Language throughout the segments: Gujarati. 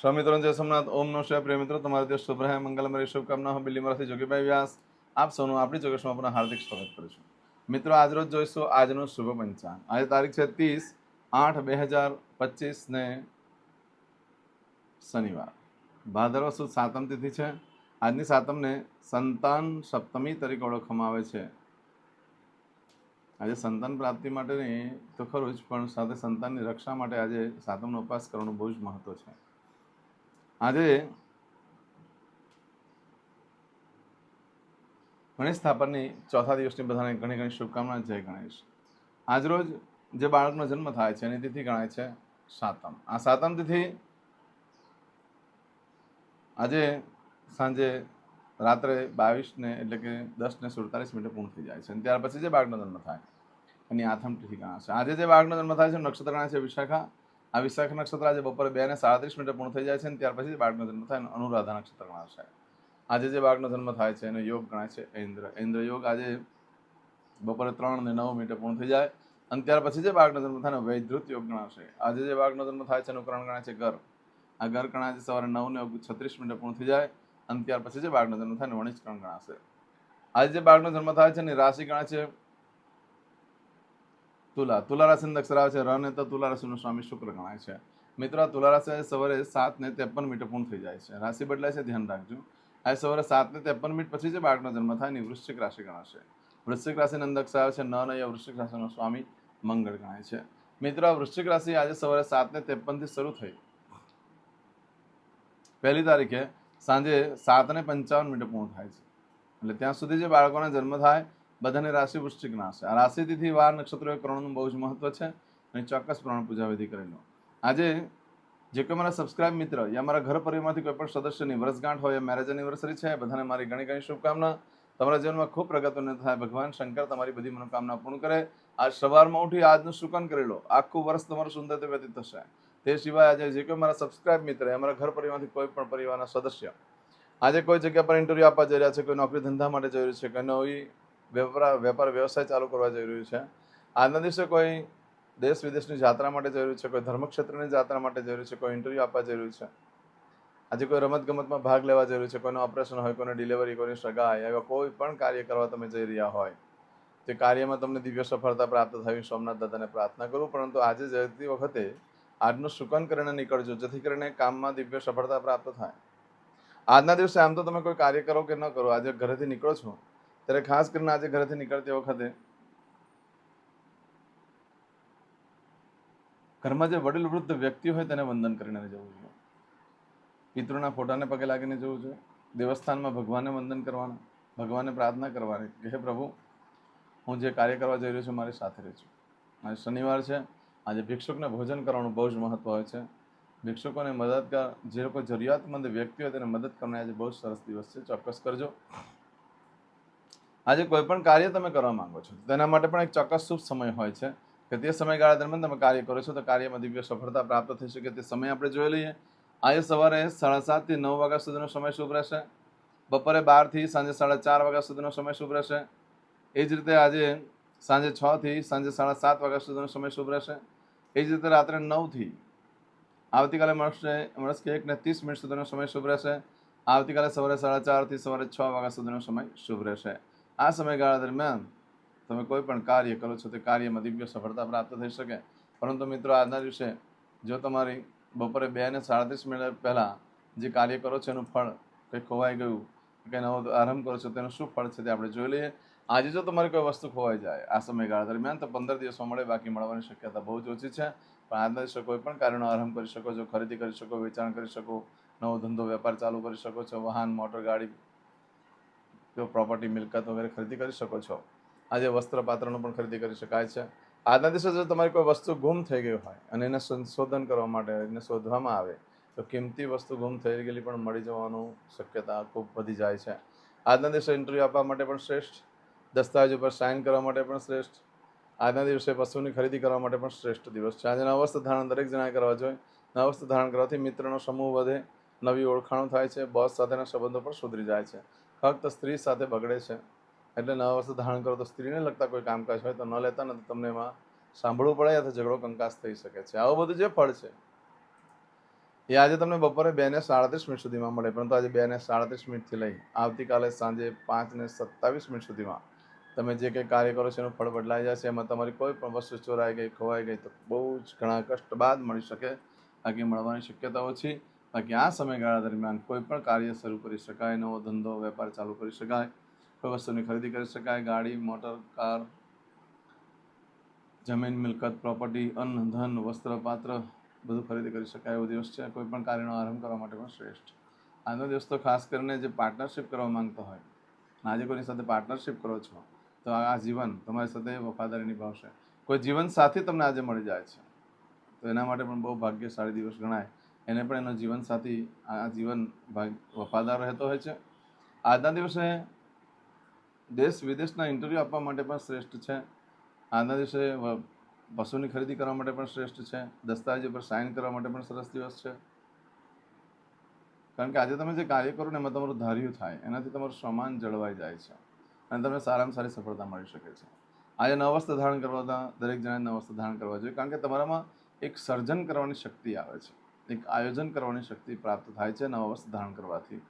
સ્વામિત્રો જય સોમનાથ. ઓમ નો શિવાય. પ્રિય મિત્રો, તમારા દિવસ શુભ રહે. મંગલમય શુભકામના હું બિલ્લીમરાથી જોગીભાઈ વ્યાસ. આપ સૌનું આપણી જોગેશમાં પણ હાર્દિક સ્વાગત કરું છું. મિત્રો આજરોજ જોઈશું આજનું શુભ પંચાંગ. આજે તારીખ છે ત્રીસ આઠ બે હજાર પચીસ ને શનિવાર. ભાદરવ સુદ સાતમ તિથિ છે. આજની સાતમને સંતાન સપ્તમી તરીકે ઓળખવામાં આવે છે. આજે સંતાન પ્રાપ્તિ માટેની તો ખરું જ, પણ સાથે સંતાનની રક્ષા માટે આજે સાતમનો ઉપવાસ કરવાનું બહુ જ મહત્વ છે. આજે ગણેશ સ્થાપનની ચોથા દિવસની બધાને ઘણી ઘણી શુભકામના જય ગણેશ આજરોજ જે બાળકનો જન્મ થાય છે એની તિથિ ગણાય છે સાતમ આ સાતમ તિથિ આજે સાંજે રાત્રે બાવીસને એટલે કે દસ ને સુડતાલીસ મિનિટે પૂર્ણ થઈ જાય છે અને ત્યાર પછી જે બાળકનો જન્મ થાય એની આથમ તિથિ ગણાશે આજે જે બાળકનો જન્મ થાય છે નક્ષત્ર ગણાય છે વિશાખા આ વિશાખ નક્ષત્ર આજે બપોરે બે ને સાડત્રીસ મિનિટે પૂર્ણ થઈ જાય છે અને ત્યાર પછી બાળકનો જન્મ થાય અનુરાધા નક્ષત્ર ગણાશે આજે જે બાળકનો જન્મ થાય છે એનો યોગ ગણાય છે ઇન્દ્ર. ઇન્દ્ર યોગ આજે બપોરે ત્રણ ને નવ મિનિટે પૂર્ણ થઈ જાય અને ત્યાર પછી જે બાળકનો જન્મ થાય વૈદ્યુત યોગ ગણાશે. આજે જે બાળકનો જન્મ થાય છે એનું કરણ ગણાય છે ઘર આ ગર ગણાય છે સવારે નવ ને છત્રીસ મિનિટે પૂર્ણ થઈ જાય અને ત્યાર પછી જે બાળકનો જન્મ થાય વણિજ કણ ગણાશે. આજે જે બાળકનો જન્મ થાય છે એની રાશિ ગણાય છે તુલા તુલા રાશિની અક્ષર આવે છે ર તો તુલા રાશિનો સ્વામી શુક્ર ગણાય છે. મિત્રો તુલા રાશિ સવારે સાત ને ત્રેપન મિનિટે પૂર્ણ થઈ જાય છે. રાશિ બદલાય છે, ધ્યાન રાખજો. આજે સવારે સાત ને ત્રેપન મિનિટ પછી જે બાળકનો જન્મ થાય એની વૃશ્ચિક રાશિ ગણાશે. વૃશ્ચિક રાશિની આવે છે, ન નય વૃશ્ચિક રાશિનો સ્વામી મંગળ ગણાય છે. મિત્રો વૃશ્ચિક રાશિ આજે સવારે સાત ને ત્રેપનથી શરૂ થઈ. પહેલી તારીખે સાંજે સાત ને પંચાવન મિનિટે પૂર્ણ થાય છે. એટલે ત્યાં સુધી જે બાળકોને જન્મ થાય બધાની રાશિ વૃશ્ચિક ના હશે આ રાશિ વાર નક્ષત્રો કરણનું બહુ જ મહત્વ છે અને ચોક્કસ પ્રણ પૂજા વિધિ કરી લો. આજે જે કોઈ મારા સબસ્ક્રાઇબ મિત્ર યા મારા ઘર પરિવારમાંથી કોઈ પણ સદસ્યની વર્ષગાંઠ હોય મેરેજ એનિવર્સરી છે, બધાને મારી ઘણી ઘણી શુભકામના. તમારા જીવનમાં ખૂબ પ્રગતિને થાય. ભગવાન શંકર તમારી બધી મનોકામના પૂર્ણ કરે. આજ સવારમાં ઉઠી આજનું શુકન કરી લો. આખું વર્ષ તમારું સુંદર વ્યતીત થશે. તે સિવાય આજે જે કોઈ મારા સબસ્ક્રાઇબ મિત્ર અમારા ઘર પરિવારમાંથી કોઈ પણ પરિવારના સદસ્ય આજે કોઈ જગ્યા પર ઇન્ટરવ્યૂ આપવા જઈ રહ્યા છે, કોઈ નોકરી ધંધા માટે જઈ રહ્યું છે, કોઈ નવી વેપાર વેપાર વ્યવસાય ચાલુ કરવા જઈ રહ્યું છે. આજના દિવસે કોઈ દેશ વિદેશની જાત્રા માટે જઈ રહ્યું છે? કોઈ ધર્મક્ષેત્રની જાત્રા માટે જઈ રહ્યું છે? કોઈ ઇન્ટરવ્યૂ આપવા જઈ રહ્યું છે? આજે કોઈ રમતગમતમાં ભાગ લેવા જઈ રહ્યું છે? કોઈનું ઓપરેશન હોય, કોઈને ડિલિવરી કોઈની સગાઈ એવા કોઈ પણ કાર્ય કરવા તમે જઈ રહ્યા હોય તે કાર્યમાં તમને દિવ્ય સફળતા પ્રાપ્ત થવી સોમનાથ દાદાને પ્રાર્થના કરું, પરંતુ આજે જતી વખતે આજનું શુકન કરીને નીકળજો, જેથી કરીને કામમાં દિવ્ય સફળતા પ્રાપ્ત થાય. આજના દિવસે આમ તો તમે કોઈ કાર્ય કરો કે ન કરો, આજે ઘરેથી નીકળો છો ત્યારે ખાસ કરીને આજે ઘરેથી નીકળતી વખતે ઘરમાં જે વડીલ વૃદ્ધ વ્યક્તિ હોય તેને વંદન કરીને જવું જોઈએ. પિતૃના ફોટાને પગે લાગીને જવું જોઈએ. દેવસ્થાનમાં ભગવાનને વંદન કરવાના, ભગવાનને પ્રાર્થના કરવાની કે હે પ્રભુ, હું જે કાર્ય કરવા જઈ રહ્યો છું મારી સાથે રહેજો. આજે શનિવાર છે. આજે ભિક્ષુકને ભોજન કરવાનું બહુ જ મહત્વ હોય છે. ભિક્ષુકોને મદદગાર, જે લોકો જરૂરિયાતમંદ વ્યક્તિ હોય તેને મદદ કરવાની આજે બહુ સરસ દિવસ છે. ચોક્કસ કરજો. આજે કોઈ પણ કાર્ય તમે કરવા માંગો છો તેના માટે પણ એક ચોક્કસ શુભ સમય હોય છે કે તે સમયગાળા દરમિયાન તમે કાર્ય કરો છો, તો કાર્યમાં દિવ્ય સફળતા પ્રાપ્ત થઈ શકે તે સમય આપણે જોઈ લઈએ. આજે સવારે સાડા સાતથી નવ વાગ્યા સુધીનો સમય શુભ રહેશે. બપોરે બારથી સાંજે સાડા ચાર વાગ્યા સુધીનો સમય શુભ રહેશે. એ જ રીતે આજે સાંજે છથી સાંજે સાડા સાત વાગ્યા સુધીનો સમય શુભ રહેશે. એ જ રીતે રાત્રે નવથી આવતીકાલે મળશે મળશે એક ને ત્રીસ મિનિટ સુધીનો સમય શુભ રહેશે. આવતીકાલે સવારે સાડા ચારથી સવારે છ વાગ્યા સુધીનો સમય શુભ રહેશે. આ સમયગાળા દરમિયાન તમે કોઈ પણ કાર્ય કરો છો તે કાર્યમાં દિવ્ય સફળતા પ્રાપ્ત થઈ શકે. પરંતુ મિત્રો, આજના દિવસે જો તમારી બપોરે બે ને સાડત્રીસ મિનિટ પહેલાં જે કાર્ય કરો છો એનું ફળ કંઈ ખોવાઈ ગયું, કંઈ નવો આરંભ કરો છો, તેનું શું ફળ છે તે આપણે જોઈ લઈએ. આજે જો તમારી કોઈ વસ્તુ ખોવાઈ જાય આ સમયગાળા દરમિયાન, તો પંદર દિવસમાં મળે, બાકી મળવાની શક્યતા બહુ જ ઓછી છે. પણ આજના દિવસે કોઈ પણ કાર્યનો આરંભ કરી શકો છો, ખરીદી કરી શકો, વેચાણ કરી શકો, નવો ધંધો, વેપાર ચાલુ કરી શકો છો, વાહન, મોટર, ગાડી જો પ્રોપર્ટી મિલકત વગેરે ખરીદી કરી શકો છો. આજે વસ્ત્ર પાત્રનો પણ ખરીદી કરી શકાય છે. આજના દિવસે જો તમારી કોઈ વસ્તુ ગુમ થઈ ગઈ હોય અને એને સંશોધન કરવા માટે એને શોધવામાં આવે, તો કિંમતી વસ્તુ ગુમ થઈ ગયેલી પણ મળી જવાનું શક્યતા ખૂબ વધી જાય છે. આજના દિવસે ઇન્ટરવ્યૂ આપવા માટે પણ શ્રેષ્ઠ. દસ્તાવેજ ઉપર સાઇન કરવા માટે પણ શ્રેષ્ઠ. આજના દિવસે વસ્તુની ખરીદી કરવા માટે પણ શ્રેષ્ઠ દિવસ છે. આજે નવસ્થ ધારણ દરેક જણાએ કરવા જોઈએ. નવસ્થ ધારણ કરવાથી મિત્રનો સમૂહ વધે, નવી ઓળખાણો થાય છે બોસ સાથેના સંબંધો પણ સુધરી જાય છે. ફક્ત સ્ત્રી સાથે બગડે છે. એટલે નવા વર્ષે ધારણ કરો તો સ્ત્રીને લગતા કોઈ કામકાજ હોય તો ન લેતા નથી તમને એમાં સાંભળવું પડે અથવા ઝઘડો કંકાસ થઈ શકે છે. આવું બધું જે ફળ છે, એ આજે તમને બપોરે બે ને સાડત્રીસ મિનિટ સુધીમાં મળે, પરંતુ આજે બે ને સાડત્રીસ મિનિટથી લઈ આવતીકાલે સાંજે પાંચ ને સત્તાવીસ મિનિટ સુધીમાં તમે જે કંઈ કાર્ય કરો છો એનું ફળ બદલાઈ જશે. એમાં તમારી કોઈ પણ વસ્તુ ચોરાઈ ગઈ, ખોવાઈ ગઈ તો બહુ જ ઘણા કષ્ટ બાદ મળી શકે. બાકી મળવાની શક્યતા ઓછી બાકી આ સમયગાળા દરમિયાન કોઈ પણ કાર્ય શરૂ કરી શકાય, નવો ધંધો, વેપાર ચાલુ કરી શકાય, કોઈ વસ્તુની ખરીદી કરી શકાય, ગાડી, મોટર, કાર, જમીન, મિલકત, પ્રોપર્ટી, અન્ન, ધન, વસ્ત્ર, પાત્ર બધું ખરીદી કરી શકાય એવો દિવસ છે. કોઈ પણ કાર્યનો આરંભ કરવા માટે પણ શ્રેષ્ઠ. આજનો દિવસ તો ખાસ કરીને જે પાર્ટનરશિપ કરવા માંગતો હોય, આજે કોઈની સાથે પાર્ટનરશિપ કરો છો, તો આ જીવન તમારી સાથે વફાદારી નિભાવશે. કોઈ જીવન સાથી તમને આજે મળી જાય છે, તો એના માટે પણ બહુ ભાગ્યશાળી દિવસ ગણાય. એને પણ એનો જીવન સાથી આ જીવન વફાદાર રહેતો હોય છે. આજના દિવસે દેશ વિદેશના ઇન્ટરવ્યૂ આપવા માટે પણ શ્રેષ્ઠ છે. આજના દિવસે પશુની ખરીદી કરવા માટે પણ શ્રેષ્ઠ છે. દસ્તાવેજ ઉપર સાઇન કરવા માટે પણ સરસ દિવસ છે. કારણ કે આજે તમે જે કાર્ય કરો ને એમાં તમારું ધાર્યું થાય, એનાથી તમારું સમાન જળવાઈ જાય છે. અને તમને સારામાં સારી સફળતા મળી શકે છે. આજે નવ ધારણ કરવા દરેક જણાએ નવ ધારણ કરવા જોઈએ. કારણ કે તમારામાં એક સર્જન કરવાની શક્તિ આવે છે. એક આયોજન કરવાની શક્તિ પ્રાપ્ત થાય છે નવા વસ્ત્ર ધારણ કરવાથી.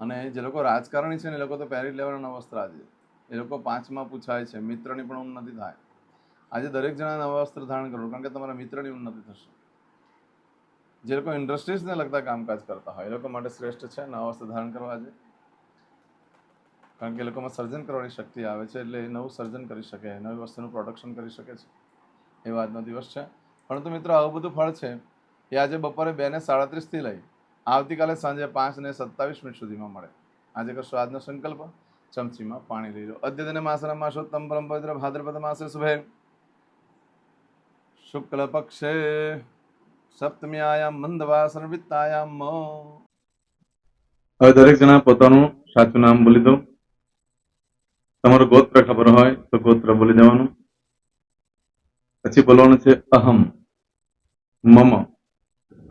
અને જે લોકો રાજકારણી છે ને એ લોકો તો પહેરી લેવાના નવા વસ્ત્ર આજે. એ લોકો પાંચમાં પૂછાય છે, મિત્રની પણ ઉન્નતિ થાય. આજે દરેક જણા નવા વસ્ત્ર ધારણ કરવું, કારણ કે તમારા મિત્રની ઉન્નતિ થશે. જે લોકો ઇન્ડસ્ટ્રીઝને લગતા કામકાજ કરતા હોય, એ લોકો માટે શ્રેષ્ઠ છે નવા વસ્ત્ર ધારણ કરવા આજે. કારણ કે એ લોકોમાં સર્જન કરવાની શક્તિ આવે છે, એટલે એ નવું સર્જન કરી શકે, નવી વસ્તુનું પ્રોડક્શન કરી શકે છે. એ આજનો દિવસ છે. પરંતુ મિત્રો, આવું બધું ફળ છે. એ આજે બપોરે બે ને સાડત્રીસથી લઈ આવતીકાલે સાંજે પાંચ ને સત્તાવીસ મિનિટ સુધીમાં મળે. આજે કરશો આજનો સંકલ્પ, ચમચીમાં પાણી લઈ લો. અદ્યતન માસના માસોત્તમ પરમ પવિત્ર ભાદ્રપદ માસે શુભે. શુક્લ પક્ષે સપ્તમ્યાયામ મંદવાસન વિત્તાયામ. હવે દરેક જણા પોતાનું સાચું નામ બોલી દો. તમારું ગોત્ર ખબર હોય તો ગોત્ર બોલી દેવાનું. પછી બોલવાનું છે અહમ, મમ.